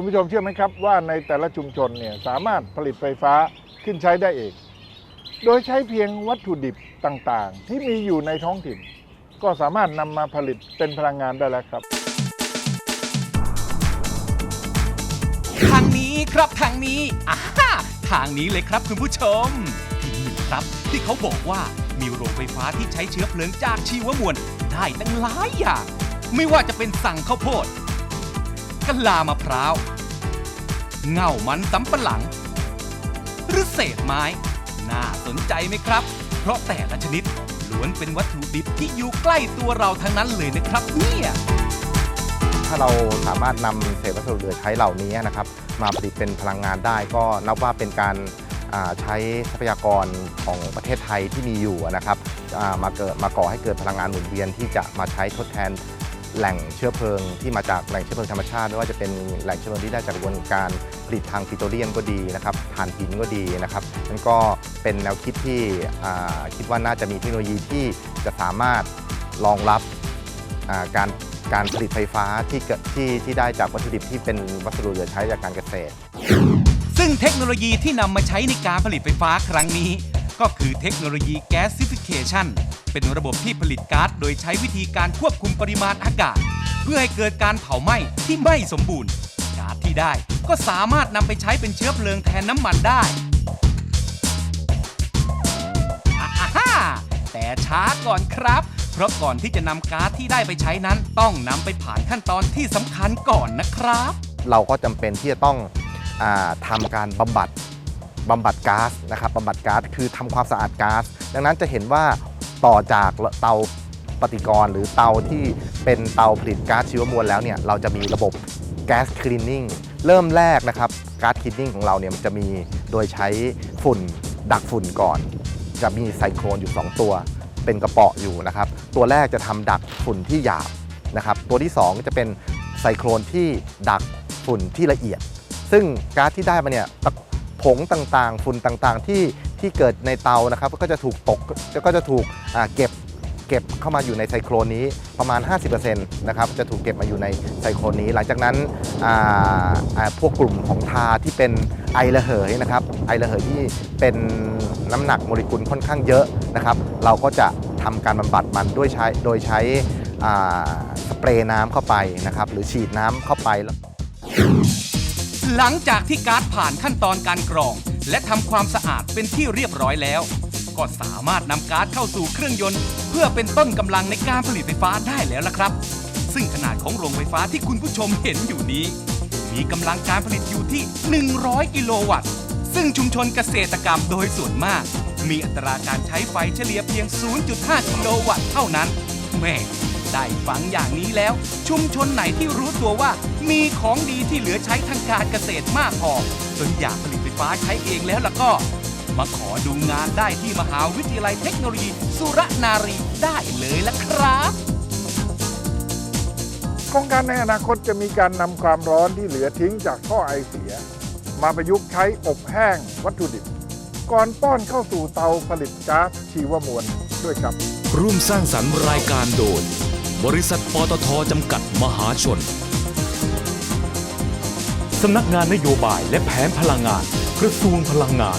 คุณผู้ชมเชื่อไหมครับว่าในแต่ละชุมชนเนี่ยสามารถผลิตไฟฟ้าขึ้นใช้ได้เอง โดยใช้เพียงวัตถุดิบต่างๆ ที่มีอยู่ในท้องถิ่น ก็สามารถนำมาผลิตเป็นพลังงานได้แล้วครับ ทางนี้ครับทางนี้อ่าฮ่าทางนี้เลยครับคุณผู้ชม ที่นี่ครับที่เขาบอกว่ามีโรงไฟฟ้าที่ใช้เชื้อเพลิงจากชีวมวลได้ตั้งหลายอย่าง ไม่ว่าจะเป็นสั่งข้าวโพด กะลามะพร้าว เง่ามันสำปะหลัง หรือเศษไม้ น่าสนใจไหมครับ เพราะแต่ละชนิดล้วนเป็นวัตถุดิบที่อยู่ใกล้ตัวเราทั้งนั้นเลยนะครับเนี่ยถ้าเราสามารถนำเศษวัสดุเหลือใช้เหล่านี้นะครับ มาผลิตเป็นพลังงานได้ ก็นับว่าเป็นการอ่าใช้ทรัพยากรของประเทศไทยที่มีอยู่นะครับอ่ามาเกิดมาก่อให้เกิดพลังงานหมุนเวียนที่จะมาใช้ทดแทน แหล่งเชื้อเพลิงที่มาจากแหล่งเชื้อเพลิงธรรมชาติไม่ว่าจะเป็นแหล่งเชื้อเพลิงที่ได้จากกระบวนการผลิตทางปิโตรเลียมก็ดีนะครับถ่านหินก็ดีนะครับนั่นก็เป็นแนวคิดที่คิดว่าน่าจะมีเทคโนโลยีที่จะสามารถรองรับการการผลิตไฟฟ้าที่เกิดที่ที่ได้จากวัตถุดิบที่เป็นวัสดุเหลือใช้จากการเกษตร ซึ่งเทคโนโลยีที่นำมาใช้ในการผลิตไฟฟ้าครั้งนี้ ก็คือเทคโนโลยี Gasification เป็นระบบที่ผลิตก๊าซโดยใช้วิธีการควบคุมปริมาณอากาศ เพื่อให้เกิดการเผาไหม้ที่ไม่สมบูรณ์ก๊าซที่ได้ก็สามารถนำไปใช้เป็นเชื้อเพลิงแทนน้ำมันได้อ่าฮ่าแต่ช้าก่อนครับ เพราะก่อนที่จะนำก๊าซที่ได้ไปใช้นั้น ต้องนำไปผ่านขั้นตอนที่สำคัญก่อนนะครับ เราก็จำเป็นที่จะต้องอทำการบำบัด บำบัดก๊าซนะครับบำบัดก๊าซคือทำความสะอาดก๊าซดังนั้นจะเห็นว่าต่อจากเตาปฏิกรณ์หรือเตาที่เป็นเตาผลิตก๊าซชีวมวลแล้วเนี่ยเราจะมีระบบแก๊สคลีนนิ่งเริ่มแรกนะครับก๊าซคลีนนิ่งของเราเนี่ยมันจะมีโดยใช้ฝุ่นดักฝุ่นก่อน จะมีไซโครนอยู่ 2 ตัว เป็นกระเปาะอยู่นะครับ ตัวแรกจะทำดักฝุ่นที่หยาบนะครับ ตัวที่ 2 จะเป็นไซโครนที่ดักฝุ่นที่ละเอียด ซึ่งก๊าซที่ได้มาเนี่ย ผงต่างๆ ฝุ่นต่างๆ ที่ที่เกิดในเตานะครับ ก็จะถูกตกก็จะถูกเก็บเก็บเข้ามาอยู่ในไซโครนนี้ประมาณ 50%นะครับจะถูกเก็บมาอยู่ในไซโครนนี้ หลังจากนั้นพวกกลุ่มของทาที่เป็นไอระเหยนะครับไอระเหยที่เป็นน้ำหนักโมเลกุลค่อนข้างเยอะนะครับ เราก็จะทำการบำบัดมันด้วยใช้โดยใช้สเปรย์น้ำเข้าไปนะครับ หรือฉีดน้ำเข้าไปแล้ว หลังจากที่ก๊าซผ่านขั้นตอนการกรอง และทำความสะอาดเป็นที่เรียบร้อยแล้ว ก็สามารถนำก๊าซเข้าสู่เครื่องยนต์ เพื่อเป็นต้นกำลังในการผลิตไฟฟ้าได้แล้วล่ะครับ ซึ่งขนาดของโรงไฟฟ้าที่คุณผู้ชมเห็นอยู่นี้ มีกำลังการผลิตอยู่ที่ 100 กิโลวัตต์ ซึ่งชุมชนเกษตรกรรมโดยส่วนมาก มีอัตราการใช้ไฟเฉลี่ยเพียง 0.5 กิโลวัตต์เท่านั้นแม่ ได้ฟังอย่างนี้แล้ว ชุมชนไหนที่รู้ตัวว่า มีของดีที่เหลือใช้ทางการเกษตรมากพอจนอยากผลิตไฟฟ้าใช้เองแล้วล่ะก็ มาขอดูงานได้ที่มหาวิทยาลัยเทคโนโลยี สุรนารีได้เลยละครับโครงการในอนาคตจะมีการนำความร้อนที่เหลือทิ้งจากท่อไอเสีย มาประยุกต์ใช้อบแห้งวัตถุดิบ ก่อนป้อนเข้าสู่เตาผลิตก๊าซชีวมวลด้วยครับ ร่วมสร้างสรรค์รายการโดย บริษัทปตทจำกัดมหาชน สำนักงานนโยบายและแผนพลังงาน กระทรวงพลังงาน